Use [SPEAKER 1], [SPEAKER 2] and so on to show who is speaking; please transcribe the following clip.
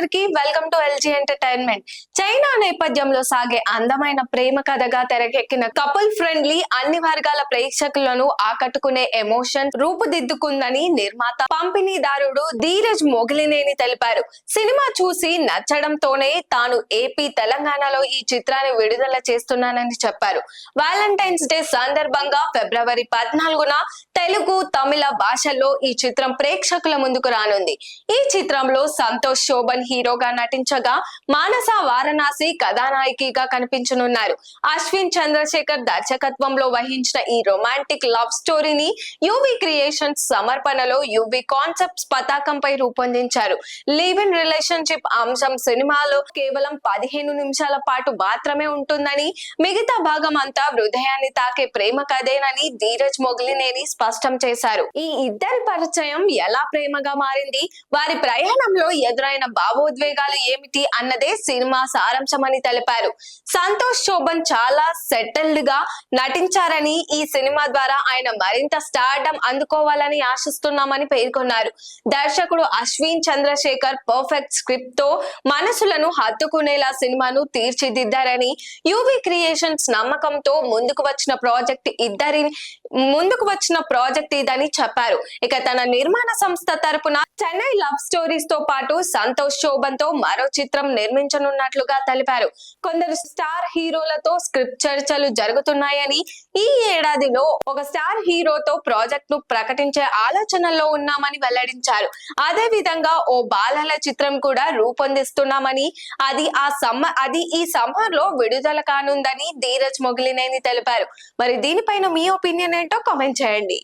[SPEAKER 1] అందరికీ welcome to LG entertainment. China నేపథ్యంలో సాగే అందమైన ప్రేమ కథగా తెరకెక్కిన కపుల్ ఫ్రెండ్లీ అన్ని వర్గాల ప్రేక్షకులను ఆకట్టుకునే ఎమోషన్ రూపుదిద్దుకుందని నిర్మాత పంపిణీదారుడు ధీరజ్ మొగిలినేని తెలిపారు. సినిమా చూసి నచ్చడంతోనే తాను ఏపీ తెలంగాణలో ఈ చిత్రాన్ని విడుదల చేస్తున్నానని చెప్పారు. వ్యాలంటైన్స్ డే సందర్భంగా ఫిబ్రవరి పద్నాలుగున తెలుగు తమిళ భాషల్లో ఈ చిత్రం ప్రేక్షకుల ముందుకు రానుంది. ఈ చిత్రంలో సంతోష్ శోభన్ హీరోగా నటించగా మానస వారణాసి కథానాయకిగా కనిపించనున్నారు. అశ్విన్ చంద్రశేఖర్ దర్శకత్వంలో వహించిన ఈ రొమాంటిక్ లవ్ స్టోరీని యువి క్రియేషన్స్ సమర్పణలో యువి కాన్సెప్ట్స్ పతాకంపై రూపొందించారు. లివ్ ఇన్ రిలేషన్షిప్ అంశం సినిమాలో కేవలం పదిహేను నిమిషాల పాటు మాత్రమే ఉంటుందని మిగతా భాగం అంతా హృదయాన్ని తాకే ప్రేమ కథేనని ధీరజ్ మొగలినేని స్పష్టం స్పష్టం చేశారు. ఈ ఇద్దరి పరిచయం ఎలా ప్రేమగా మారింది? వారి ప్రయాణంలో ఎదురైన భావోద్వేగాలు ఏమిటి? అన్నదే సినిమా సారాంశమని తెలిపారు. సంతోష్ శోభన్ చాలా సెటిల్డ్గా నటించారని ఈ సినిమా ద్వారా ఆయన మరింత స్టార్డమ్ అందుకోవాలని ఆశిస్తున్నామని పేర్కొన్నారు. దర్శకుడు అశ్విన్ చంద్రశేఖర్ పర్ఫెక్ట్ స్క్రిప్ట్తో మనసులను హత్తుకునేలా సినిమాను తీర్చిదిద్దారని యువి క్రియేషన్స్ నమ్మకంతో ముందుకు వచ్చిన ప్రాజెక్ట్ ఇద్దరి ముందుకు వచ్చిన ప్రాజెక్ట్ ఇదని చెప్పారు. ఇక తన నిర్మాణ సంస్థ తరపున చెన్నై లవ్ స్టోరీస్తో పాటు సంతోష్ శోభన్తో మరో చిత్రం నిర్మించనున్నట్లుగా తెలిపారు. కొందరు స్టార్ హీరోలతో స్క్రిప్ట్ చర్చలు జరుగుతున్నాయని ఈ ఏడాదిలో ఒక స్టార్ హీరోతో ప్రాజెక్ట్ను ప్రకటించే ఆలోచనలో ఉన్నామని వెల్లడించారు. అదే విధంగా ఓ బాలల చిత్రం కూడా రూపొందిస్తున్నామని అది ఆ సమ్మ అది ఈ సమ్మర్లో విడుదల కానుందని ధీరజ్ మొగిలినేని తెలిపారు. మరి దీనిపైన మీ ఒపీనియన్ ఏంటో కామెంట్ చేయండి.